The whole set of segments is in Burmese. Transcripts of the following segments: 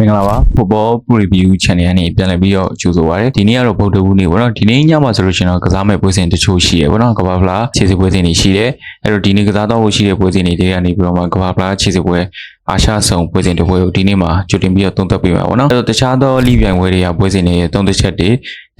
မင်္ဂလာပါ Football Preview Channel ကနေပြန်လည်ပြီးတော့ကြိုဆိုပါရစေဒီနေ့ကတော့ဗုဒ္ဓဟူးနေ့ပေါ့နော်ဒီနေ့ညမှာဆိုလို့ရှိရင်တော့ကစားမဲ့ပွဲစဉ်တချို့ရှိရပေါ့နော်ကမ္ဘာဖလားခြေစစ်ပွဲစဉ်တွေရှိတယ်အဲ့တော့ဒီနေ့ကစားတော့ဖို့ရှိတဲ့ပွဲစဉ်တွေတွေကနေပြီးတော့မှကမ္ဘာဖလားခြေစစ်ပွဲ အာရှဆောင်ပွဲစဉ်တစ်ပွဲကိုဒီနေ့မှာကြိုတင်ပြီးတော့သုံးသပ်ပေးပါပေါ့နော်အဲ့တော့တခြားသောလိပြိုင်ပွဲတွေကပွဲစဉ်တွေရဲ့သုံးသပ်ချက်တွေ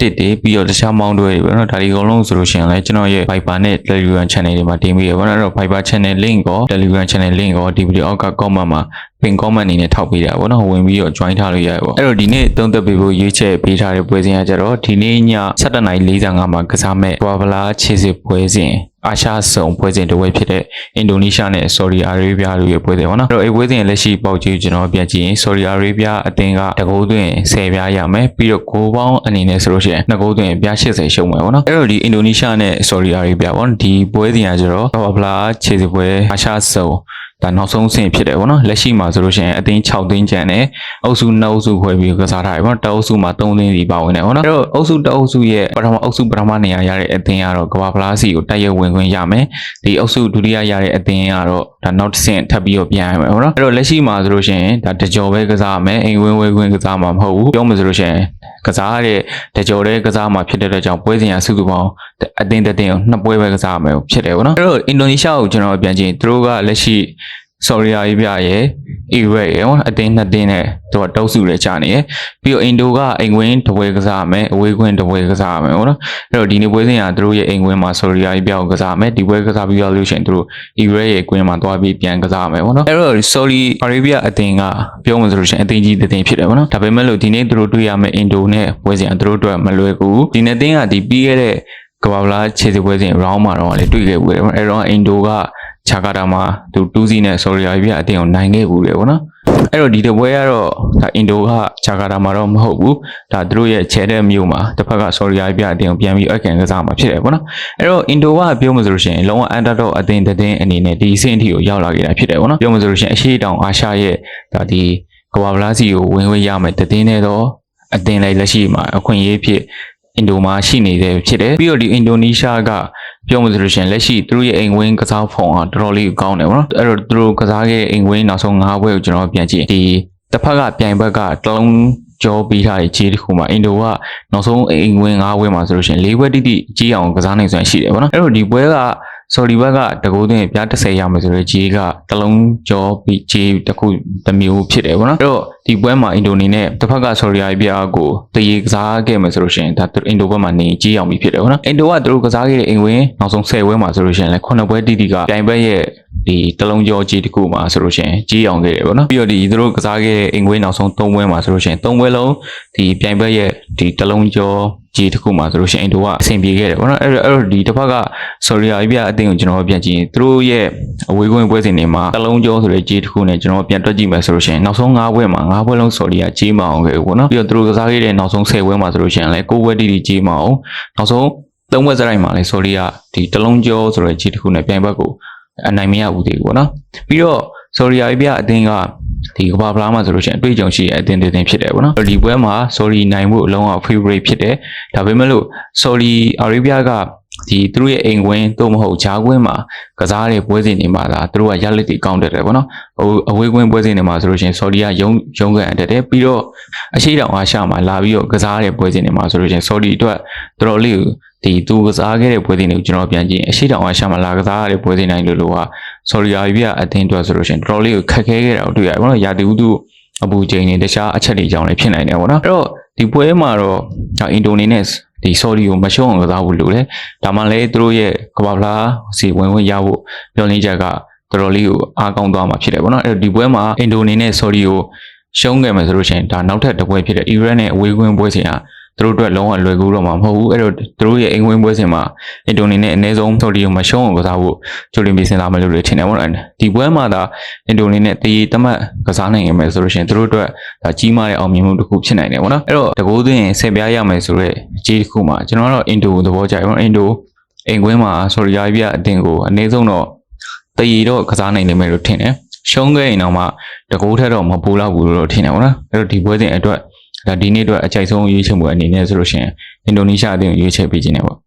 တစ်တွေပြီးတော့တခြားမောင်းတွေတွေပေါ့နော်ဒါဒီအကုန်လုံးဆိုလို့ရှိရင်လည်းကျွန်တော်ရဲ့ Viber နဲ့ Telegram Channel တွေမှာတင်ပေးရပေါ့နော်အဲ့တော့ Viber Channel link ကို Telegram Channel link ကိုဒီဗီဒီယိုအောက်က comment မှာ pin comment အနေနဲ့ထောက်ပေးတာပေါ့နော်ဝင်ပြီးတော့ join ထားလို့ရတယ်ပေါ့အဲ့တော့ဒီနေ့သုံးသက်ပေးဖို့ရွေးချယ်ပေးထားတဲ့ပွဲစဉ်ကကြတော့ဒီနေ့ည7:45မှာကစားမဲ့ဘွာဗလာခြေစစ်ပွဲစဉ် အာရှဆောင်ပွဲစဉ်တစ်ပွဲဖြစ်တဲ့အင်ဒိုနီးရှားနဲ့ဆော်ဒီအာရေဗျတို့ရဲ့ပွဲစဉ်ပေါ့နော်အဲ့တော့အဲ့ပွဲစဉ်လက်ရှိပေါက်ကြည့်ကျွန်တော်ပြန်ကြည့်ရင်ဆော်ဒီအာရေဗျအသင်းကတကိုးသွင်း10ပြားရမယ်ပြီးတော့ဂိုးပေါင်းအနေနဲ့ဆိုလို့ရှိရင်နှစ်ဂိုးသွင်းပြား80ရှုံးမယ်ပေါ့နော်အဲ့တော့ဒီအင်ဒိုနီးရှားနဲ့ဆော်ဒီအာရေဗျပေါ့နော်ဒီပွဲစဉ်ကကြတော့ဘွာဗလာခြေစစ်ပွဲအာရှဆောင် ဒါနောက်ဆုံးဆင့်ဖြစ်တယ်ပေါ့နော်လက်ရှိမှာဆိုလို့ရှိရင်အသင်း6သင်းကျန်တယ်အုပ်စု2အုပ်စုခွဲပြီးကစားထားတယ်ပေါ့နော်တအုပ်စုမှာ3သင်းစီပါဝင်တယ်ပေါ့နော်အဲ့တော့အုပ်စုတအုပ်စုရဲ့ပထမအုပ်စုပထမနေရာရတဲ့အသင်းကတော့ကမ္ဘာဖလားစီကိုတိုက်ရိုက်ဝင်ခွင့်ရမယ်ဒီအုပ်စုဒုတိယရတဲ့အသင်းကတော့ဒါနောက်တစ်ဆင့်ထပ်ပြီးတော့ပြန်ရမယ်ပေါ့နော်အဲ့တော့လက်ရှိမှာဆိုလို့ရှိရင်ဒါတကြော်ပဲကစားရမယ်အိမ်ဝင်းဝဲခွင့်ကစားမှာမဟုတ်ဘူးပြောမှဆိုလို့ရှိရင်ကစားရတဲ့တကြော်တဲ့ကစားမှာဖြစ်တဲ့အတွက်ကြောင့်ပွဲစဉ်ရစုစုပေါင်းအသင်းတစ်သင်းကိုနှစ်ပွဲပဲကစားရမယ်ဖြစ်တယ်ပေါ့နော်အဲ့တော့အင်ဒိုနီးရှားကိုကျွန်တော်ပြန်ကြည့်ရင်သူတို့ကလက်ရှိဆော်ရီယာကြီးပြရဲ့ အီရက်ရဲ့ဟောအတင်းနှစ်တင်းနဲ့သူကတောက်စုလဲကြာနေရယ်ပြီးတော့အင်ဒိုကအိမ်ဝင်းတပွဲကစားရမယ်အဝေးခွင်းတပွဲကစားရမယ်ဟုတ်နော်အဲ့တော့ဒီနေ့ပွဲစဉ်ကသူတို့ရဲ့အိမ်ဝင်းမှာဆော်ရီယာကြီးပြကိုကစားရမယ်ဒီပွဲကစားပြီးတော့လို့ရှိရင်သူတို့အီရက်ရဲ့ကွင်းမှာသွားပြီးပြန်ကစားရမယ်ဟုတ်နော်အဲ့တော့ဆော်ရီအာရေဗျအတင်းကပြောမှဆိုလို့ရှိရင်အတင်းကြီးအတင်းဖြစ်တယ်ဟုတ်နော်ဒါပေမဲ့လို့ဒီနေ့သူတို့တွေ့ရမယ့်အင်ဒိုနဲ့ပွဲစဉ်ကသူတို့အတွက်မလွယ်ကူဘူးဒီနေ့တင်းကဒီပြီးခဲ့တဲ့ကဘာလာခြေစပွဲစဉ် round မှာတော့လေတွေ့ခဲ့ဘူးတယ်အဲ့တော့အင်ဒိုက ချာကာတာမှာသူ2စီနဲ့ sorry ရပြအတင်းကိုနိုင်ခဲ့ဘူးလေပေါ့နော်အဲ့တော့ဒီတပွဲကတော့ဒါအင်ဒိုကချာကာတာမှာတော့မဟုတ်ဘူးဒါသူတို့ရဲ့ချဲတဲ့မြို့မှာတစ်ဖက်က sorry ရပြအတင်းကိုပြန်ပြီးအကန်ကစားမှာဖြစ်တယ်ပေါ့နော်အဲ့တော့အင်ဒိုကပြောမှဆိုလို့ရှိရင်လုံးဝ underdog အတင်းတင်းအနေနဲ့ဒီအဆင့်အထိကိုရောက်လာခဲ့တာဖြစ်တယ်ပေါ့နော်ပြောမှဆိုလို့ရှိရင်အရှိတောင်အာရှရဲ့ဒါဒီကဘာဗလာစီကိုဝင်ဝင်ရမယ်တတင်းနဲ့တော့အတင်းလိုက်လက်ရှိမှာအခွင့်အရေးဖြစ်အင်ဒိုမှာရှိနေတဲ့ဖြစ်တယ်ပြီးတော့ဒီအင်ဒိုနီးရှားက ပြောမှဆိုလို့ရှိရင်လက်ရှိသူတို့ရဲ့အိမ်ဝင်းကစားဖုံကတော်တော်လေးကောင်းတယ်ဗောနော်အဲ့တော့သူတို့ကစားခဲ့တဲ့အိမ်ဝင်းနောက်ဆုံး၅ဘွဲကိုကျွန်တော်ပြန်ကြည့်ဒီတစ်ဖက်ကပြိုင်ဘက်ကတလုံးကြောပြီးထားတဲ့ခြေတစ်ခုမှာအင်ဒိုကနောက်ဆုံးအိမ်ဝင်း၅ဘွဲမှာဆိုလို့ရှိရင်၄ဘွဲတိတိကြီးအောင်ကစားနိုင်စွမ်းရှိတယ်ဗောနော်အဲ့တော့ဒီဘွဲက ဆော်ဒီဘက်ကတကူသွင်းပြား30ရမယ်ဆိုတော့ဂျေးကတလုံးကြောပြီးဂျေးတစ်ခုတစ်မျိုးဖြစ်တယ်ဗောနော်အဲ့တော့ဒီပွဲမှာအင်ဒိုနီနဲ့တစ်ဖက်ကဆော်ဒီအာရေဗျကိုတရေကစားခဲ့မယ်ဆိုလို့ရှိရင်ဒါအင်ဒိုဘက်မှာနေကြီးအောင်ပြီးဖြစ်တယ်ဗောနော်အင်ဒိုကသူတို့ကစားခဲ့တဲ့အိမ်ဝင်နောက်ဆုံး10ပွဲမှာဆိုလို့ရှိရင်လည်း9ပွဲတိတိကပြိုင်ဘက်ရဲ့ ဒီတလုံးကြောကြီးတစ်ခုမှာဆိုလို့ရှိရင်ကြီးအောင်ခဲ့တယ်ဗောနော်ပြီးတော့ဒီသူတို့ကစားခဲ့တဲ့အိမ်ဝင်နောက်ဆုံး3ပွဲမှာဆိုလို့ရှိရင်3ပွဲလုံးဒီပြိုင်ဘက်ရဲ့ဒီတလုံးကြောကြီးတစ်ခုမှာဆိုလို့ရှိရင်အင်ဒိုကအဆင်ပြေခဲ့တယ်ဗောနော်အဲ့တော့အဲ့တော့ဒီတစ်ဖက်ကဆော်ရီအာရေဗျအသင်းကိုကျွန်တော်ပြန်ကြည့်ရင်သူတို့ရဲ့အဝေးကွင်းပွဲစဉ်တွေမှာတလုံးကြောဆိုတဲ့ကြီးတစ်ခုနဲ့ကျွန်တော်ပြန်တွက်ကြည့်မယ်ဆိုလို့ရှိရင်နောက်ဆုံး5ပွဲမှာ5ပွဲလုံးဆော်ရီယာကြီးမအောင်ခဲ့ဘူးဗောနော်ပြီးတော့သူတို့ကစားခဲ့တဲ့နောက်ဆုံး10ပွဲမှာဆိုလို့ရှိရင်လည်း9ပွဲတိတိကြီးမအောင်နောက်ဆုံး3ပွဲစရိုက်မှာလည်းဆော်ရီယာဒီတလုံးကြောဆိုတဲ့ကြီးတစ်ခုနဲ့ပြိုင်ဘက်ကို အနိုင်မရဘူးသေးဘူးဗောနော်ပြီးတော့ဆော်ရီယာပြအသင်းကဒီကဘာဖလားမှာဆိုလို့ရှိရင်အတွေ့အကြုံရှိတဲ့အသင်းတွေတင်ဖြစ်တယ်ဗောနော်ဒီပွဲမှာ sorry နိုင်ဖို့အလုံးအောင် favorite ဖြစ်တယ်ဒါပေမဲ့လို့ sorry arabia ကဒီသူတို့ရဲ့အိမ်ကွင်းတို့မဟုတ်ဂျားကွင်းမှာကစားတဲ့ပွဲစဉ်တွေမှာဒါသူတို့ကရလက်တွေကောင်းတယ်တယ်ဗောနော်ဟိုအဝေးကွင်းပွဲစဉ်တွေမှာဆိုလို့ရှိရင် sorry ကရုံရုံကန်တက်တယ်ပြီးတော့အရှိတောင်အာရှမှာလာပြီးတော့ကစားတဲ့ပွဲစဉ်တွေမှာဆိုလို့ရှိရင် sorry အတွက်တော်တော်လေးကို ဒီသူကစားခဲ့တဲ့ပွဲစဉ်တွေကိုကျွန်တော်ပြန်ကြည့်ရင်အရှိတောင်အာရှမှာလာကစားရတဲ့ပွဲစဉ်တိုင်းလို့လို့က sorry အာရီအသင်းအတွက်ဆိုလို့ရှိရင်တော်တော်လေးကိုခက်ခဲခဲ့တာကိုတွေ့ရတယ်ဗောနော်ရာသီဥတုအပူချိန်တွေတခြားအချက်တွေကြောင့်လည်းဖြစ်နိုင်တယ်ဗောနော်အဲ့တော့ဒီပွဲမှာတော့ဒါအင်ဒိုနီနဲ့ဒီ sorry ကိုမရှုံးအောင်ကစားဖို့လိုတယ်ဒါမှလည်းသူတို့ရဲ့ကဘာဖလားစီဝင်ဝင်ရဖို့ပြောင်းလဲချက်ကတော်တော်လေးကိုအားကောင်းသွားမှာဖြစ်တယ်ဗောနော်အဲ့တော့ဒီပွဲမှာအင်ဒိုနီနဲ့ sorry ကိုရှုံးခဲ့မယ်ဆိုလို့ရှိရင်ဒါနောက်ထပ်တစ်ပွဲဖြစ်တဲ့ Iran နဲ့အဝေးကွင်းပွဲစဉ်ဟာ သူတို့အတွက်လုံးဝလွယ်ကူတော့မှာမဟုတ်ဘူးအဲ့တော့သူတို့ရဲ့အိမ်ဝင်ပွဲစဉ်မှာအင်ဒိုနီနဲ့အနည်းဆုံး sorry ကိုမရှုံးအောင်ကစားဖို့ကြိုတင်ပြီးစဉ်းစားမယ်လို့လည်းထင်တယ်ဗောနော်ဒီပွဲမှာဒါအင်ဒိုနီနဲ့တရေတမတ်ကစားနိုင်ရမယ်ဆိုလို့ရှိရင်သူတို့အတွက်ဒါကြီးမားတဲ့အောင်မြင်မှုတစ်ခုဖြစ်နိုင်တယ်ဗောနော်အဲ့တော့တကိုးသွင်းဆယ်ပြားရမယ်ဆိုတော့ကြီးတစ်ခုမှာကျွန်တော်ကတော့အင်ဒိုသဘောကျတယ်ဗောနော်အင်ဒိုအိမ်ကွင်းမှာ sorry ရာပြအတင်းကိုအနည်းဆုံးတော့တရေတော့ကစားနိုင်နိုင်မယ်လို့ထင်တယ်ရှုံးခဲ့ရင်တော့မှတကိုးထက်တော့မပူတော့ဘူးလို့ထင်တယ်ဗောနော်အဲ့တော့ဒီပွဲစဉ်အတွက် ဒါဒီနေ့အတွက်အကြိုက်ဆုံးရွေးချယ်မှုအနေနဲ့ဆိုလို့ရှိရင်အင်ဒိုနီးရှားအသင်းကိုရွေးချယ်ပေးခြင်းတယ်ပေါ့